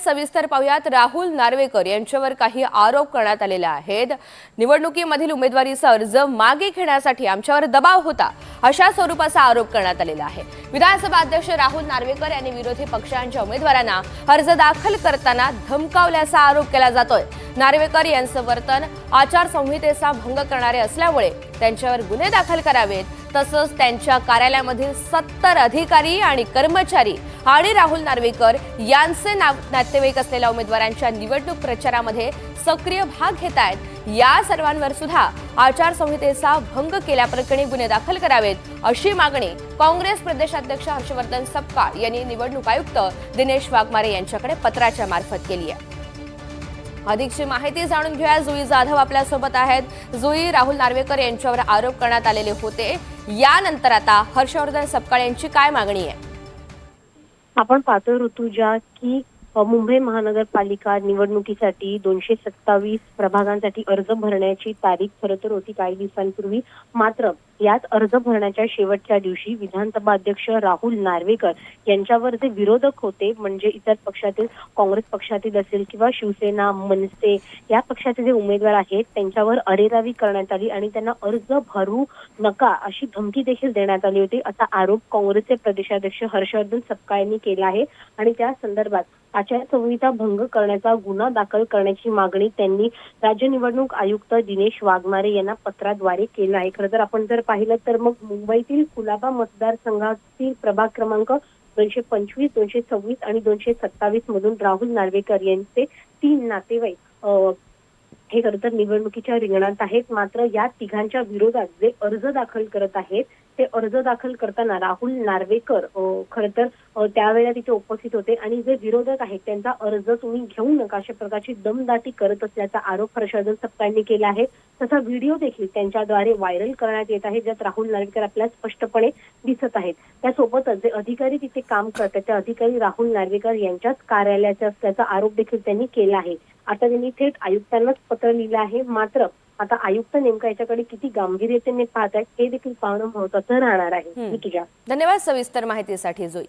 सविस्तर पाहुयात. राहुल नार्वेकर यांच्यावर काही आरोप करण्यात आलेले आहेत. निवडणुकीमधील उमेदवारीचा अर्ज मागे घेण्यासाठी आमच्यावर दबाव होता अशा स्वरूपाचा आरोप करण्यात आलेला आहे. विधानसभा अध्यक्ष राहुल नार्वेकर यांनी विरोधी पक्षांच्या उमेदवारांना अर्ज दाखल करताना धमकावल्याचा आरोप केला जातोय. नार्वेकर यांचं वर्तन आचारसंहितेचा भंग करणारे असल्यामुळे त्यांच्यावर गुन्हे दाखल करावेत तसंच त्यांच्या कार्यालयामधील सत्तर अधिकारी आणि कर्मचारी आणि राहुल नार्वेकर यांचे ना नातेवाईक असलेल्या उमेदवारांच्या निवडणूक प्रचारामध्ये सक्रिय भाग घेत आहेत. या सर्वांवर सुद्धा आचारसंहितेचा भंग केल्याप्रकरणी गुन्हे दाखल करावेत अशी मागणी काँग्रेस प्रदेशाध्यक्ष हर्षवर्धन सपकाळ यांनी निवडणूक आयुक्त दिनेश वाघमारे यांच्याकडे पत्राच्या मार्फत केली आहे. अधिकची माहिती जाणून घेऊया. जुई जाधव आपल्यासोबत आहेत. जुई राहुल नार्वेकर यांच्यावर आरोप करण्यात आलेले होते. यानंतर आता हर्षवर्धन सपकाळ यांची काय मागणी आहे? आपण पाहतोय ऋतुजा की मुंबई महानगरपालिका निवडणुकीसाठी दोनशे सत्तावीस प्रभागांसाठी अर्ज भरण्याची तारीख खरं तर होती काही दिवसांपूर्वी. मात्र यात अर्ज भरण्याच्या शेवटच्या दिवशी विधानसभा अध्यक्ष राहुल नार्वेकर यांच्यावर जे विरोधक होते म्हणजे इतर पक्षातील काँग्रेस पक्षातील असेल किंवा शिवसेना मनसे या पक्षाचे जे उमेदवार आहेत त्यांच्यावर अरेरावी करण्यात आली आणि त्यांना अर्ज भरू नका अशी धमकी देखील देण्यात आली होती. असा आरोप काँग्रेसचे प्रदेशाध्यक्ष हर्षवर्धन सपकाळ यांनी केला आहे आणि त्या संदर्भात आचारसंहिता भंग करण्याचा गुन्हा दाखल करण्याची मागणी त्यांनी राज्य निवडणूक आयुक्त दिनेश वाघमारे यांना पत्राद्वारे केला आहे. खरं तर आपण जर पाहिलं तर मग मुंबईतील कुलाबा मतदारसंघातील प्रभाग क्रमांक दोनशे पंचवीस दोनशे सव्वीस आणि दोनशे सत्तावीस मधून राहुल नार्वेकर यांचे तीन नातेवाईक हे खरं तर निवडणुकीच्या रिंगणात आहेत. मात्र या तिघांच्या विरोधात जे अर्ज दाखल करत आहेत ते अर्ज दाखल करताना राहुल नार्वेकर खर तर त्यावेळेला तिथे उपस्थित होते. आणि जे विरोधक आहेत त्यांचा अर्ज तुम्ही घेऊ नका अशा प्रकारची दमदाटी करत असल्याचा आरोप हर्षवर्धन सपकाळांनी केला आहे. तसा व्हिडिओ देखील त्यांच्याद्वारे व्हायरल करण्यात येत आहे ज्यात राहुल नार्वेकर आपल्याला स्पष्टपणे दिसत आहेत. त्यासोबतच जे अधिकारी तिथे काम करतात त्या अधिकारी राहुल नार्वेकर यांच्याच कार्यालयाचे असल्याचा आरोप देखील त्यांनी केला आहे. आता त्यांनी थेट आयुक्तांनाच पत्र लिहिलं आहे. मात्र आता आयुक्त नेमका याच्याकडे किती गांभीर्यतेने पाहत आहेत हे देखील पाहणं महत्वाचं राहणार आहे. धन्यवाद सविस्तर माहितीसाठी जुई.